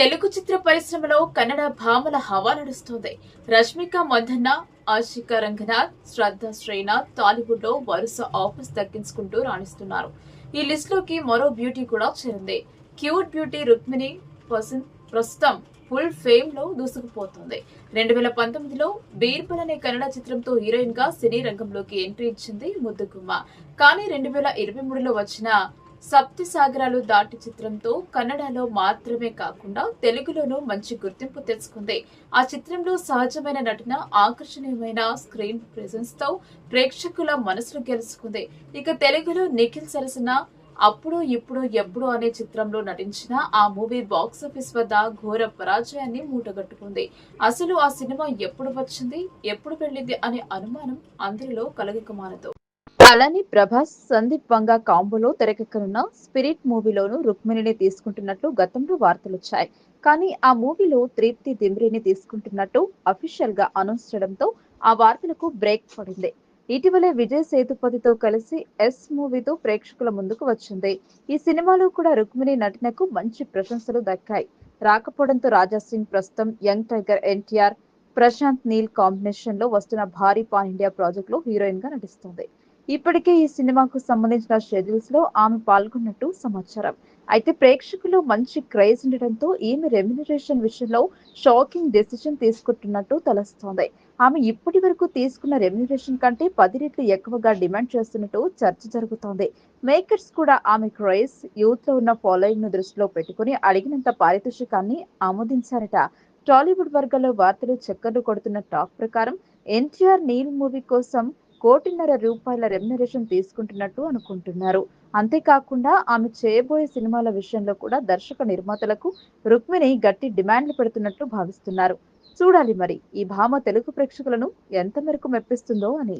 తెలుగు చిత్ర పరిశ్రమలో కన్నడ భామల హవా నడుస్తోంది. రష్మిక మంధన్న ఆశిక రంగనాథ్ శ్రద్ధ శ్రీనాథ్ టాలీవుడ్లో వరుస ఆఫర్స్ దక్కించుకుంటూ రాణిస్తున్నారు. ఈ లిస్ట్లోకి మరో బ్యూటీ కూడా చేరింది. క్యూట్ బ్యూటీ రుక్మిణి ప్రస్తుతం ఫుల్ ఫేమ్లో దూసుకుపోతుంది. రెండు వేల పంతొమ్మిదిలో బీర్బల్ అనే కన్నడ చిత్రంతో హీరోయిన్గా సినీ రంగంలోకి ఎంట్రీ ఇచ్చింది ముద్దుగుమ్మ. కానీ రెండు వేల ఇరవై మూడులో వచ్చిన సప్తి సాగరాలు దాటి చిత్రంతో కన్నడలో మాత్రమే కాకుండా తెలుగులోనూ మంచి గుర్తింపు తెచ్చుకుంది. ఆ చిత్రంలో సహజమైన నటన ఆకర్షణీయమైన స్క్రీన్ ప్రెజెన్స్తో ప్రేక్షకుల మనసును గెలుచుకుంది. ఇక తెలుగులో నిఖిల్ సరసన అప్పుడు ఇప్పుడు ఎప్పుడు అనే చిత్రంలో నటించిన ఆ మూవీ బాక్సాఫీస్ వద్ద ఘోర పరాజయాన్ని మూటగట్టుకుంది. అసలు ఆ సినిమా ఎప్పుడు వచ్చింది ఎప్పుడు వెళ్ళింది అనే అనుమానం అందరిలో కలగకమానదు. అలానే ప్రభాస్ సందీప్ వంగ కాంబోలో తెరకెక్కనున్న స్పిరిట్ మూవీలోను రుక్మిణిని తీసుకుంటున్నట్లు గతంలో వార్తలు వచ్చాయి కానీ ఆ మూవీలో తృప్తి దిమ్రిని తీసుకుంటున్నట్టు అఫీషియల్గా అనౌన్స్ చేయడంతో ఆ వార్తలకు బ్రేక్ పడింది. ఇటీవలే విజయ్ సేతుపతితో కలిసి ఎస్ మూవీతో ప్రేక్షకుల ముందుకు వచ్చింది. ఈ సినిమాలో కూడా రుక్మిణి నటనకు మంచి ప్రశంసలు దక్కాయి. రాకపోవడంతో రాజా సింగ్ ప్రస్తుతం యంగ్ టైగర్ ఎన్టీఆర్ ప్రశాంత్ నీల్ కాంబినేషన్లో వస్తున్న భారీ పాన్ ఇండియా ప్రాజెక్ట్లో హీరోయిన్గా నటిస్తుంది. ఇప్పటికే ఈ సినిమాకు సంబంధించిన షెడ్యూల్స్లో ఆమె పాల్గొన్నట్టు సమాచారం. అయితే ప్రేక్షకులు మంచి క్రేజ్ ఉండటంతో ఈమె రెమ్యునరేషన్ విషయంలో షాకింగ్ డెసిషన్ తీసుకుంటున్నట్టు తెలుస్తోంది. ఆమె ఇప్పటి వరకు తీసుకున్న రెమ్యునరేషన్ కంటే పది రెట్లు ఎక్కువగా డిమాండ్ చేస్తున్నట్టు చర్చ జరుగుతోంది. మేకర్స్ కూడా ఆమె క్రేజ్ యూత్లో ఉన్న ఫాలోయింగ్ను దృష్టిలో పెట్టుకుని అడిగినంత పారితోషికాన్ని ఆమోదించారట. టాలీవుడ్ వర్గాల్లో వార్తలు చక్కర్లు కొడుతున్న టాక్ ప్రకారం ఎన్టీఆర్ నీల్ మూవీ కోసం కోటిన్నర రూపాయల రెమ్యునరేషన్ తీసుకుంటున్నట్టు అనుకుంటున్నారు. అంతేకాకుండా ఆమె చేయబోయే సినిమాల విషయంలో కూడా దర్శక నిర్మాతలకు రుక్మిణి గట్టి డిమాండ్లు పెడుతున్నట్లు భావిస్తున్నారు. చూడాలి మరి ఈ భామ తెలుగు ప్రేక్షకులను ఎంత మేరకు మెప్పిస్తుందో అని.